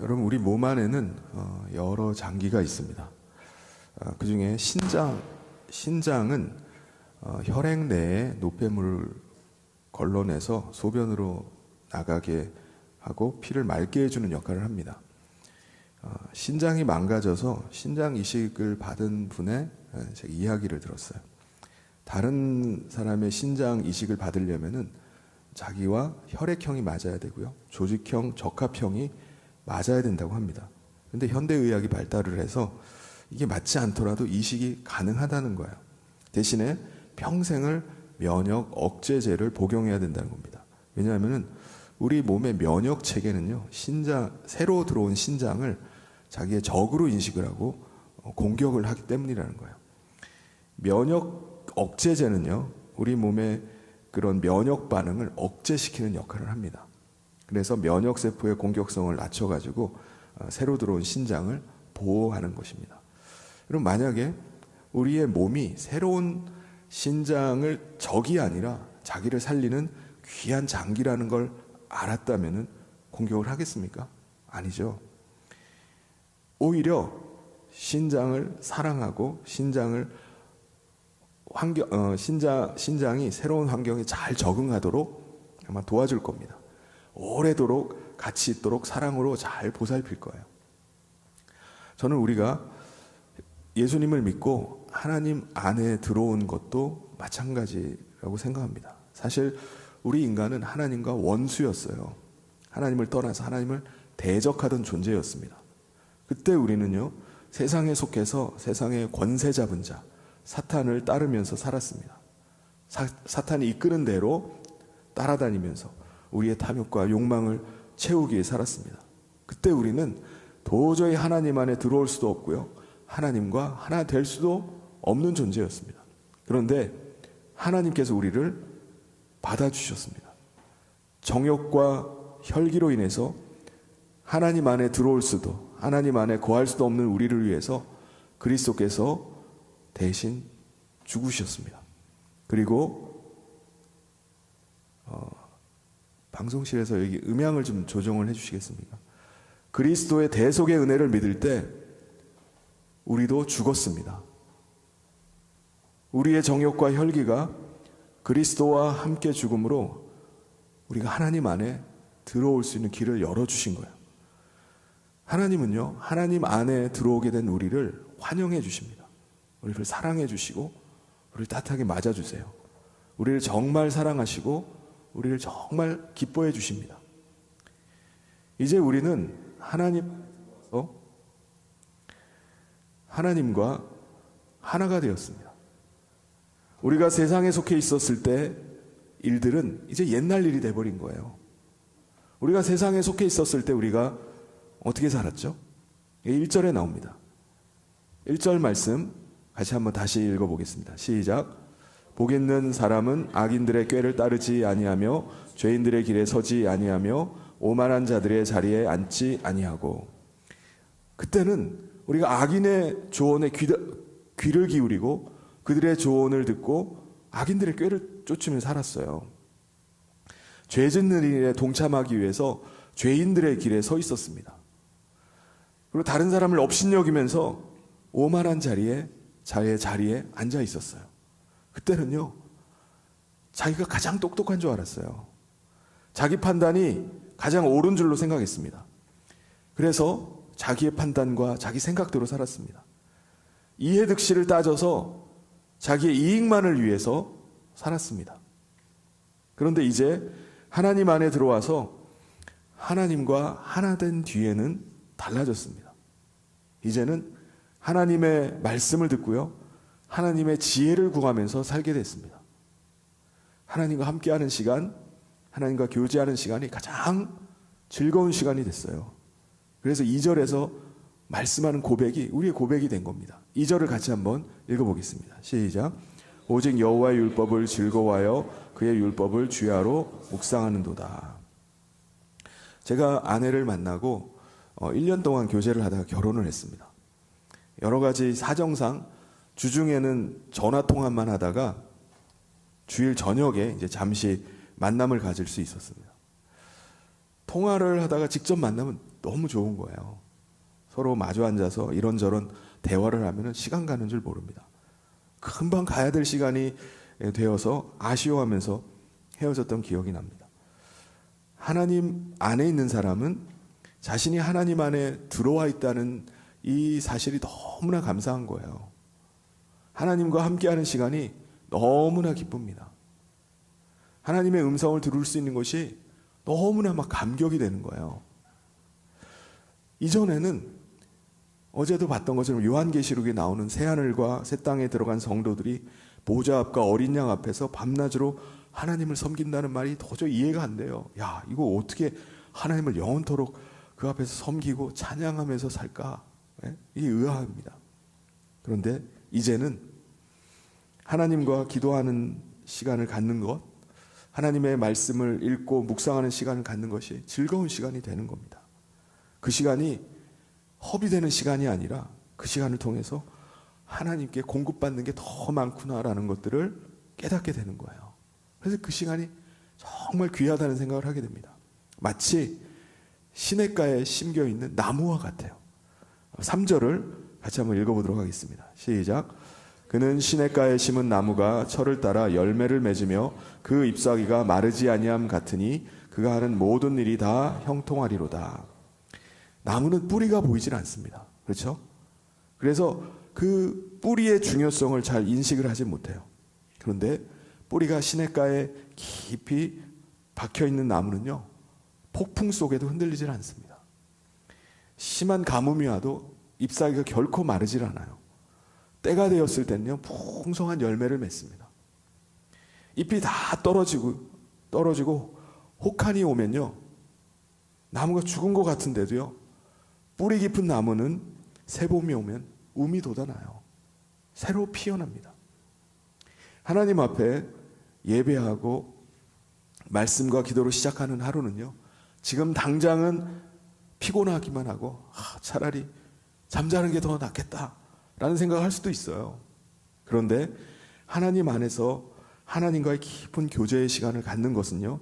여러분 우리 몸 안에는 어, 여러 장기가 있습니다. 아, 그 중에 신장 신장은 어, 혈액 내에 노폐물을 걸러내서 소변으로 나가게 하고 피를 맑게 해주는 역할을 합니다. 어, 신장이 망가져서 신장 이식을 받은 분의 예, 제가 이야기를 들었어요. 다른 사람의 신장 이식을 받으려면은 자기와 혈액형이 맞아야 되고요. 조직형, 적합형이 맞아야 된다고 합니다. 근데 현대의학이 발달을 해서 이게 맞지 않더라도 이식이 가능하다는 거예요. 대신에 평생을 면역 억제제를 복용해야 된다는 겁니다. 왜냐하면 우리 몸의 면역 체계는요, 신장, 새로 들어온 신장을 자기의 적으로 인식을 하고 어, 공격을 하기 때문이라는 거예요. 면역 억제제는요, 우리 몸의 그런 면역 반응을 억제시키는 역할을 합니다. 그래서 면역 세포의 공격성을 낮춰 가지고 어, 새로 들어온 신장을 보호하는 것입니다. 그럼 만약에 우리의 몸이 새로운 신장을 적이 아니라 자기를 살리는 귀한 장기라는 걸 알았다면 공격을 하겠습니까? 아니죠. 오히려 신장을 사랑하고 신장을 환경, 어, 신장, 신장이 새로운 환경에 잘 적응하도록 아마 도와줄 겁니다. 오래도록 같이 있도록 사랑으로 잘 보살필 거예요. 저는 우리가 예수님을 믿고 하나님 안에 들어온 것도 마찬가지라고 생각합니다. 사실 우리 인간은 하나님과 원수였어요. 하나님을 떠나서 하나님을 대적하던 존재였습니다. 그때 우리는요, 세상에 속해서 세상의 권세 잡은 자, 사탄을 따르면서 살았습니다. 사, 사탄이 이끄는 대로 따라다니면서 우리의 탐욕과 욕망을 채우기 위해 살았습니다. 그때 우리는 도저히 하나님 안에 들어올 수도 없고요. 하나님과 하나 될 수도 없는 존재였습니다. 그런데 하나님께서 우리를 받아주셨습니다. 정욕과 혈기로 인해서 하나님 안에 들어올 수도, 하나님 안에 거할 수도 없는 우리를 위해서 그리스도께서 대신 죽으셨습니다. 그리고 어, 방송실에서 여기 음향을 좀 조정을 해주시겠습니까? 그리스도의 대속의 은혜를 믿을 때 우리도 죽었습니다. 우리의 정욕과 혈기가 그리스도와 함께 죽음으로 우리가 하나님 안에 들어올 수 있는 길을 열어주신 거예요. 하나님은요, 하나님 안에 들어오게 된 우리를 환영해 주십니다. 우리를 사랑해 주시고, 우리를 따뜻하게 맞아주세요. 우리를 정말 사랑하시고, 우리를 정말 기뻐해 주십니다. 이제 우리는 하나님, 어? 하나님과 하나가 되었습니다. 우리가 세상에 속해 있었을 때 일들은 이제 옛날 일이 돼버린 거예요. 우리가 세상에 속해 있었을 때 우리가 어떻게 살았죠? 1절에 나옵니다. 1절 말씀 같이 한번 다시 읽어보겠습니다. 시작. 복 있는 사람은 악인들의 꾀를 따르지 아니하며 죄인들의 길에 서지 아니하며 오만한 자들의 자리에 앉지 아니하고 그때는 우리가 악인의 조언에 귀, 귀를 기울이고 그들의 조언을 듣고 악인들의 꾀를 쫓으며 살았어요. 죄 짓는 일에 동참하기 위해서 죄인들의 길에 서 있었습니다. 그리고 다른 사람을 업신여기면서 오만한 자리에 자의 자리에 앉아 있었어요. 그때는요, 자기가 가장 똑똑한 줄 알았어요. 자기 판단이 가장 옳은 줄로 생각했습니다. 그래서 자기의 판단과 자기 생각대로 살았습니다. 이해득실을 따져서 자기의 이익만을 위해서 살았습니다. 그런데 이제 하나님 안에 들어와서 하나님과 하나 된 뒤에는 달라졌습니다. 이제는 하나님의 말씀을 듣고요. 하나님의 지혜를 구하면서 살게 됐습니다. 하나님과 함께하는 시간, 하나님과 교제하는 시간이 가장 즐거운 시간이 됐어요. 그래서 2절에서 말씀하는 고백이 우리의 고백이 된 겁니다. 2절을 같이 한번 읽어보겠습니다. 시작. 오직 여호와의 율법을 즐거워하여 그의 율법을 주야로 묵상하는도다. 제가 아내를 만나고 1년 어, 동안 교제를 하다가 결혼을 했습니다. 여러 가지 사정상 주중에는 전화 통화만 하다가 주일 저녁에 이제 잠시 만남을 가질 수 있었습니다. 통화를 하다가 직접 만나면 너무 좋은 거예요. 서로 마주 앉아서 이런저런 대화를 하면 시간 가는 줄 모릅니다. 금방 가야 될 시간이 되어서 아쉬워하면서 헤어졌던 기억이 납니다. 하나님 안에 있는 사람은 자신이 하나님 안에 들어와 있다는 이 사실이 너무나 감사한 거예요. 하나님과 함께하는 시간이 너무나 기쁩니다. 하나님의 음성을 들을 수 있는 것이 너무나 막 감격이 되는 거예요. 이전에는 어제도 봤던 것처럼 요한계시록에 나오는 새하늘과 새 땅에 들어간 성도들이 보좌 앞과 어린 양 앞에서 밤낮으로 하나님을 섬긴다는 말이 도저히 이해가 안 돼요. 야, 이거 어떻게 하나님을 영원토록 그 앞에서 섬기고 찬양하면서 살까? 네? 이게 의아합니다. 그런데 이제는 하나님과 기도하는 시간을 갖는 것, 하나님의 말씀을 읽고 묵상하는 시간을 갖는 것이 즐거운 시간이 되는 겁니다. 그 시간이 허비되는 시간이 아니라 그 시간을 통해서 하나님께 공급받는 게 더 많구나라는 것들을 깨닫게 되는 거예요. 그래서 그 시간이 정말 귀하다는 생각을 하게 됩니다. 마치 시냇가에 심겨 있는 나무와 같아요. 3절을 같이 한번 읽어보도록 하겠습니다. 시작. 그는 시냇가에 심은 나무가 철을 따라 열매를 맺으며 그 잎사귀가 마르지 아니함 같으니 그가 하는 모든 일이 다 형통하리로다. 나무는 뿌리가 보이질 않습니다. 그렇죠? 그래서 그 뿌리의 중요성을 잘 인식을 하지 못해요. 그런데 뿌리가 시냇가에 깊이 박혀 있는 나무는요, 폭풍 속에도 흔들리질 않습니다. 심한 가뭄이 와도 잎사귀가 결코 마르질 않아요. 때가 되었을 때는요, 풍성한 열매를 맺습니다. 잎이 다 떨어지고, 떨어지고, 혹한이 오면요, 나무가 죽은 것 같은데도요, 뿌리 깊은 나무는 새봄이 오면 움이 돋아나요. 새로 피어납니다. 하나님 앞에 예배하고 말씀과 기도로 시작하는 하루는요. 지금 당장은 피곤하기만 하고 아, 차라리 잠자는 게 더 낫겠다 라는 생각을 할 수도 있어요. 그런데 하나님 안에서 하나님과의 깊은 교제의 시간을 갖는 것은요.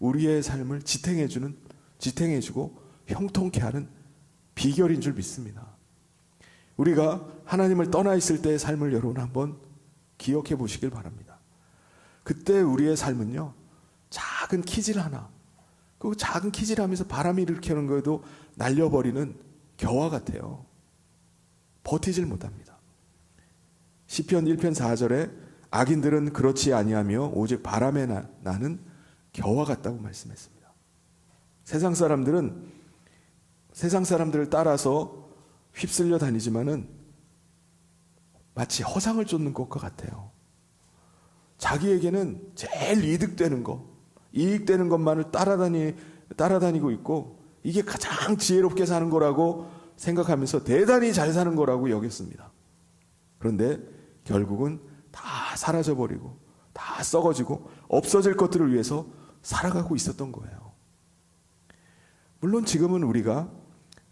우리의 삶을 지탱해 주는 지탱해 주고 형통케 하는 비결인 줄 믿습니다. 우리가 하나님을 떠나 있을 때의 삶을 여러분 한번 기억해 보시길 바랍니다. 그때 우리의 삶은요, 작은 키질 하나, 그 작은 키질 하면서 바람이 일으키는 거에도 날려버리는 겨와 같아요. 버티질 못합니다. 시편 1편 4절에 악인들은 그렇지 아니하며 오직 바람에 나, 나는 겨와 같다고 말씀했습니다. 세상 사람들은 세상 사람들을 따라서 휩쓸려 다니지만은 마치 허상을 쫓는 것과 같아요. 자기에게는 제일 이득되는 것, 이익되는 것만을 따라다니, 따라다니고 있고, 이게 가장 지혜롭게 사는 거라고 생각하면서 대단히 잘 사는 거라고 여겼습니다. 그런데 결국은 다 사라져버리고, 다 썩어지고, 없어질 것들을 위해서 살아가고 있었던 거예요. 물론 지금은 우리가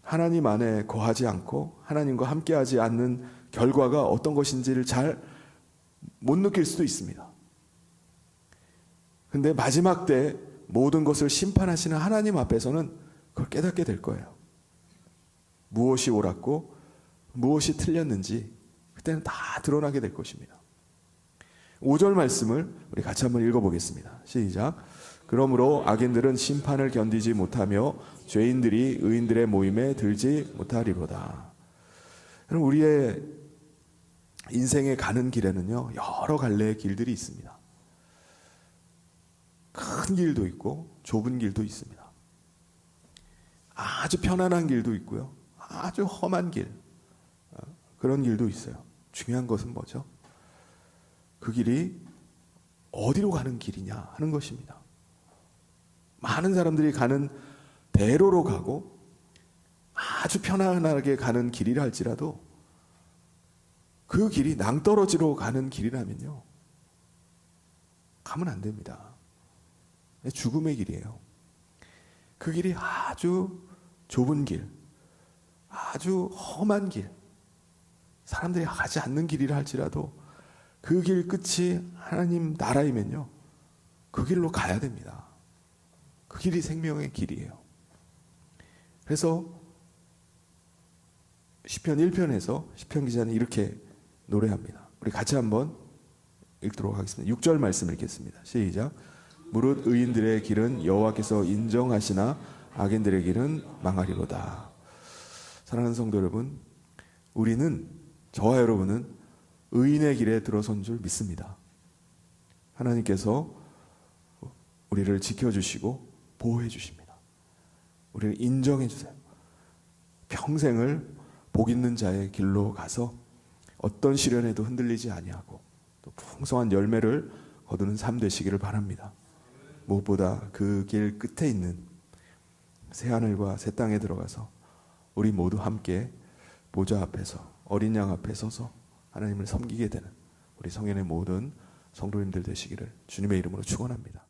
하나님 안에 거하지 않고 하나님과 함께하지 않는 결과가 어떤 것인지를 잘 못 느낄 수도 있습니다. 근데 마지막 때 모든 것을 심판하시는 하나님 앞에서는 그걸 깨닫게 될 거예요. 무엇이 옳았고 무엇이 틀렸는지 그때는 다 드러나게 될 것입니다. 5절 말씀을 우리 같이 한번 읽어보겠습니다. 시작. 그러므로 악인들은 심판을 견디지 못하며 죄인들이 의인들의 모임에 들지 못하리로다. 여러분 우리의 인생에 가는 길에는요 여러 갈래의 길들이 있습니다. 큰 길도 있고 좁은 길도 있습니다. 아주 편안한 길도 있고요. 아주 험한 길 어, 그런 길도 있어요. 중요한 것은 뭐죠? 그 길이 어디로 가는 길이냐 하는 것입니다. 많은 사람들이 가는 대로로 가고 아주 편안하게 가는 길이라 할지라도 그 길이 낭떠러지로 가는 길이라면요. 가면 안 됩니다. 죽음의 길이에요. 그 길이 아주 좁은 길, 아주 험한 길, 사람들이 가지 않는 길이라 할지라도 그 길 끝이 하나님 나라이면요. 그 길로 가야 됩니다. 그 길이 생명의 길이에요. 그래서 시편 1편에서 시편 기자는 이렇게 노래합니다. 우리 같이 한번 읽도록 하겠습니다. 6절 말씀 읽겠습니다. 시작. 무릇 의인들의 길은 여호와께서 인정하시나 악인들의 길은 망하리로다. 사랑하는 성도 여러분, 우리는 저와 여러분은 의인의 길에 들어선 줄 믿습니다. 하나님께서 우리를 지켜주시고 보호해 주십니다. 우리를 인정해 주세요. 평생을 복 있는 자의 길로 가서 어떤 시련에도 흔들리지 아니하고 또 풍성한 열매를 거두는 삶 되시기를 바랍니다. 무엇보다 그 길 끝에 있는 새 하늘과 새 땅에 들어가서 우리 모두 함께 보좌 앞에서 어린 양 앞에 서서 하나님을 섬기게 되는 우리 성현의 모든 성도님들 되시기를 주님의 이름으로 축원합니다.